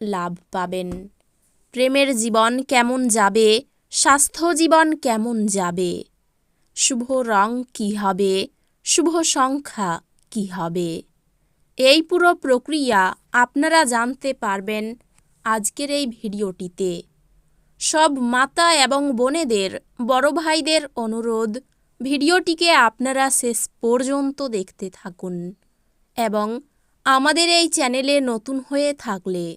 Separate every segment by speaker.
Speaker 1: লাভ পাবেন। প্রেমের জীবন কেমন যাবে? স্বাস্থ্য জীবন কেমন যাবে? শুভ রং কী হবে? শুভ সংখ্যা কী হবে? এই পুরো প্রক্রিয়া আপনারা জানতে পারবেন আজকের এই ভিডিওটিতে। সব মাতা এবং বোনেদের, বড় ভাইদের অনুরোধ, ভিডিওটিকে আপনারা শেষ পর্যন্ত দেখতে থাকুন। এবং আমাদের এই চ্যানেলে নতুন হয়ে থাকলে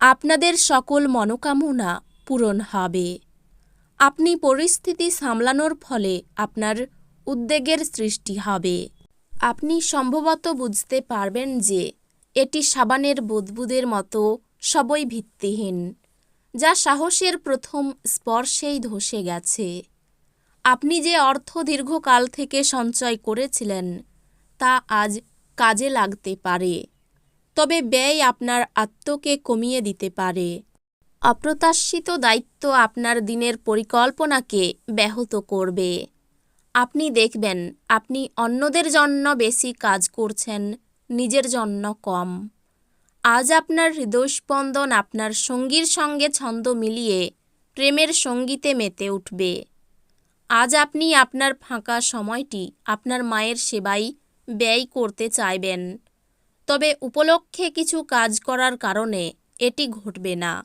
Speaker 1: আপনাদের সকল মনোকামনা পূরণ হবে। আপনি পরিস্থিতি সামলানোর ফলে আপনার উদ্বেগের সৃষ্টি হবে। আপনি সম্ভবত বুঝতে পারবেন যে এটি সাবানের বুদবুদের মতো সবই ভিত্তিহীন, যা সাহসের প্রথম স্পর্শেই ধসে গেছে। আপনি যে অর্থ দীর্ঘকাল থেকে সঞ্চয় করেছিলেন, তা আজ কাজে লাগতে পারে। তবে ব্যয় আপনার আত্মকে কমিয়ে দিতে পারে। অপ্রত্যাশিত দায়িত্ব আপনার দিনের পরিকল্পনাকে ব্যাহত করবে। আপনি দেখবেন, আপনি অন্যদের জন্য বেশি কাজ করছেন, নিজের জন্য কম। আজ আপনার হৃদয়স্পন্দন আপনার সঙ্গীর সঙ্গে ছন্দ মিলিয়ে প্রেমের সঙ্গীতে মেতে উঠবে। আজ আপনি আপনার ফাঁকা সময়টি আপনার মায়ের সেবাই ব্যয় করতে চাইবেন। তবে উপলক্ষে কিছু কাজ করার কারণে এটি ঘটবে না।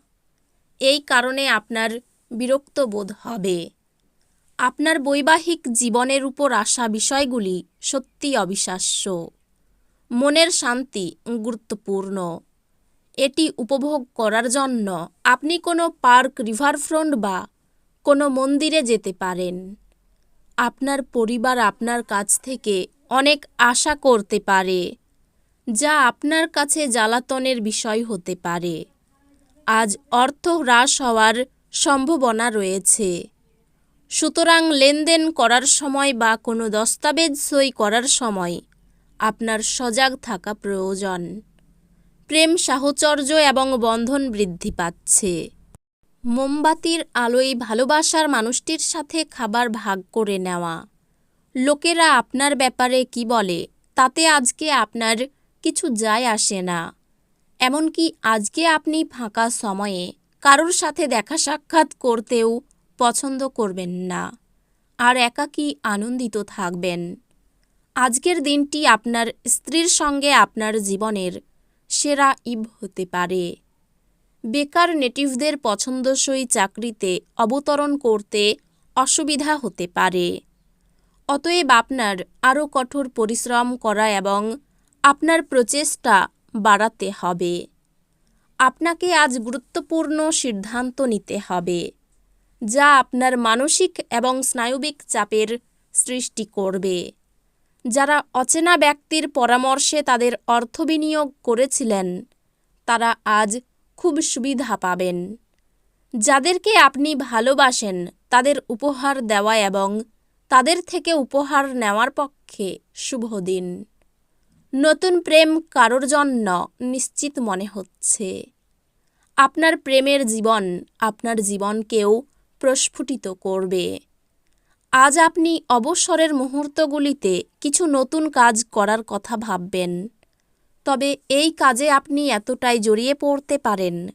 Speaker 1: এই কারণে আপনার বিরক্ত বোধ হবে। আপনার বৈবাহিক জীবনের উপর আসা বিষয়গুলি সত্যি অবিশ্বাস্য। মনের শান্তি গুরুত্বপূর্ণ। এটি উপভোগ করার জন্য আপনি কোনো পার্ক, রিভারফ্রন্ট বা কোনো মন্দিরে যেতে পারেন। আপনার পরিবার আপনার কাছ থেকে অনেক আশা করতে পারে। যা আপনার কাছে জ্বালাতনের বিষয় হতে পারে। আজ অর্থ হ্রাস হওয়ার সম্ভাবনা রয়েছে। সুতরাং লেনদেন করার সময় বা কোনো দস্তাবেজ সই করার সময় আপনার সজাগ থাকা প্রয়োজন। প্রেম সাহচর্য এবং বন্ধন বৃদ্ধি পাচ্ছে। মোমবাতির আলোয় ভালোবাসার মানুষটির সাথে খাবার ভাগ করে নেওয়া। লোকেরা আপনার ব্যাপারে কি বলে, তাতে আজকে আপনার কিছু যায় আসে না। এমনকি আজকে আপনি ফাঁকা সময়ে কারোর সাথে দেখা সাক্ষাৎ করতেও পছন্দ করবেন না আর একাকী আনন্দিত থাকবেন। আজকের দিনটি আপনার স্ত্রীর সঙ্গে আপনার জীবনের সেরা ইব হতে পারে। বেকার নেটিভদের পছন্দসই চাকরিতে অবতরণ করতে অসুবিধা হতে পারে। অতএব আপনার আরও কঠোর পরিশ্রম করা এবং আপনার প্রচেষ্টা বাড়াতে হবে। আপনাকে আজ গুরুত্বপূর্ণ সিদ্ধান্ত নিতে হবে, যা আপনার মানসিক এবং স্নায়বিক চাপের সৃষ্টি করবে। যারা অচেনা ব্যক্তির পরামর্শে তাদের অর্থ বিনিয়োগ করেছিলেন, তারা আজ খুব সুবিধা পাবেন। যাদেরকে আপনি ভালোবাসেন, তাদের উপহার দেওয়া এবং তাদের থেকে উপহার নেওয়ার পক্ষে শুভ দিন। নতুন প্রেম কারোর জন্য নিশ্চিত মনে হচ্ছে। আপনার প্রেমের জীবন আপনার জীবনকেও প্রস্ফুটিত করবে। আজ আপনি অবসরের মুহূর্তগুলিতে কিছু নতুন কাজ করার কথা ভাববেন। তবে এই কাজে আপনি এতটাই জড়িয়ে পড়তে পারেন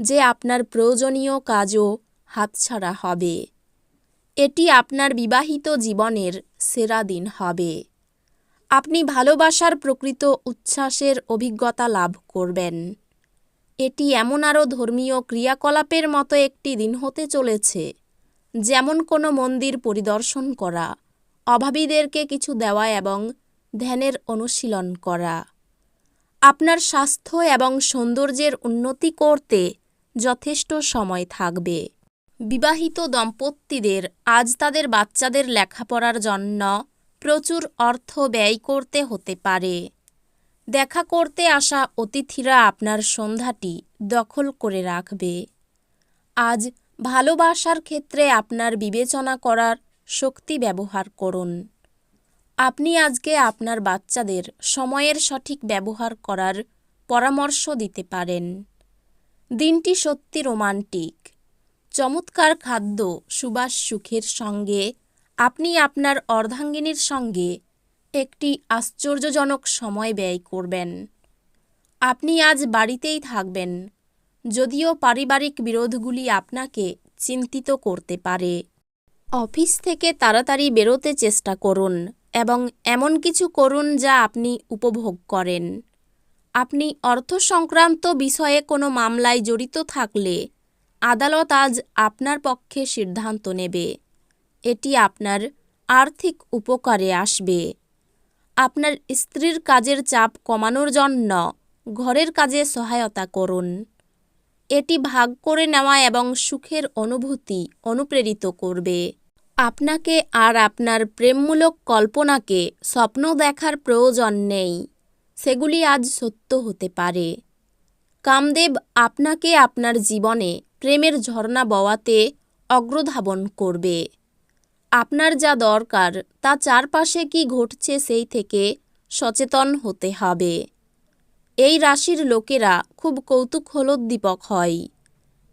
Speaker 1: যে আপনার প্রয়োজনীয় কাজও হাতছাড়া হবে। এটি আপনার বিবাহিত জীবনের সেরা দিন হবে। আপনি ভালোবাসার প্রকৃত উচ্ছ্বাসের অভিজ্ঞতা লাভ করবেন। এটি এমন আরও ধর্মীয় ক্রিয়াকলাপের মতো একটি দিন হতে চলেছে, যেমন কোনো মন্দির পরিদর্শন করা, অভাবীদেরকে কিছু দেওয়া এবং ধ্যানের অনুশীলন করা। আপনার স্বাস্থ্য এবং সৌন্দর্যের উন্নতি করতে যথেষ্ট সময় থাকবে। বিবাহিত দম্পতিদের আজ তাদের বাচ্চাদের লেখাপড়ার জন্য প্রচুর অর্থ ব্যয় করতে হতে পারে। দেখা করতে আসা অতিথিরা আপনার সন্ধ্যাটি দখল করে রাখবে। আজ ভালোবাসার ক্ষেত্রে আপনার বিবেচনা করার শক্তি ব্যবহার করুন। আপনি আজকে আপনার বাচ্চাদের সময়ের সঠিক ব্যবহার করার পরামর্শ দিতে পারেন। দিনটি সত্যি রোমান্টিক। চমৎকার খাদ্য, সুবাস সুখের সঙ্গে আপনি আপনার অর্ধাঙ্গিনীর সঙ্গে একটি আশ্চর্যজনক সময় ব্যয় করবেন। আপনি আজ বাড়িতেই থাকবেন, যদিও পারিবারিক বিরোধগুলি আপনাকে চিন্তিত করতে পারে। অফিস থেকে তাড়াতাড়ি বেরোতে চেষ্টা করুন এবং এমন কিছু করুন যা আপনি উপভোগ করেন। আপনি অর্থ সংক্রান্ত বিষয়ে কোনো মামলায় জড়িত থাকলে আদালত আজ আপনার পক্ষে সিদ্ধান্ত নেবে। এটি আপনার আর্থিক উপকারে আসবে। আপনার স্ত্রীর কাজের চাপ কমানোর জন্য ঘরের কাজে সহায়তা করুন। এটি ভাগ করে নেওয়া এবং সুখের অনুভূতি অনুপ্রেরিত করবে। আপনাকে আর আপনার প্রেমমূলক কল্পনাকে স্বপ্ন দেখার প্রয়োজন নেই। সেগুলি আজ সত্য হতে পারে। কামদেব আপনাকে আপনার জীবনে প্রেমের ঝর্ণা বওয়াতে অগ্রধাবন করবে। আপনার যা দরকার, তা চারপাশে কি ঘটছে সেই থেকে সচেতন হতে হবে। এই রাশির লোকেরা খুব কৌতূহলোদ্দীপক হয়।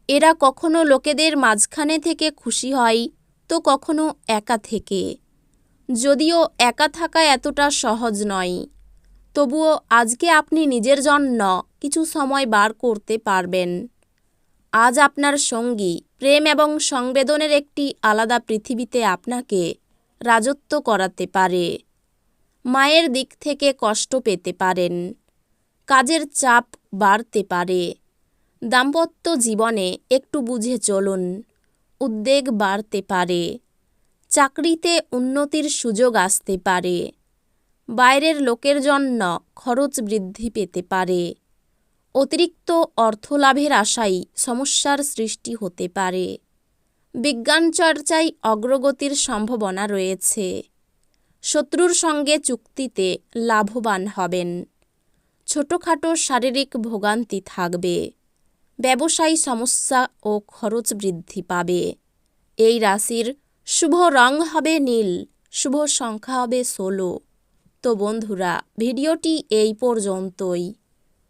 Speaker 1: এরা কখনো লোকেদের মাঝখানে থেকে খুশি হয়, তো কখনো একা থেকে। যদিও একা থাকা এতটা সহজ নয়, তবুও আজকে আপনি নিজের জন্য কিছু সময় বার করতে পারবেন। আজ আপনার সঙ্গী প্রেম এবং সংবেদনের একটি আলাদা পৃথিবীতে আপনাকে রাজত্ব করাতে পারে, মায়ের দিক থেকে কষ্ট পেতে পারেন, কাজের চাপ বাড়তে পারে, দাম্পত্য জীবনে একটু বুঝে চলুন, উদ্বেগ বাড়তে পারে, চাকরিতে উন্নতির সুযোগ আসতে পারে, বাইরের লোকের জন্য খরচ বৃদ্ধি পেতে পারে। অতিরিক্ত অর্থ লাভের আশাই সমস্যার সৃষ্টি হতে পারে। বিজ্ঞান চর্চায় অগ্রগতির সম্ভাবনা রয়েছে। শত্রুর সঙ্গে চুক্তিতে লাভবান হবেন। ছোটোখাটো শারীরিক ভোগান্তি থাকবে। ব্যবসায়ী সমস্যা ও খরচ বৃদ্ধি পাবে। এই রাশির শুভ রং হবে নীল, শুভ সংখ্যা হবে ষোলো। তো বন্ধুরা, ভিডিওটি এই পর্যন্তই।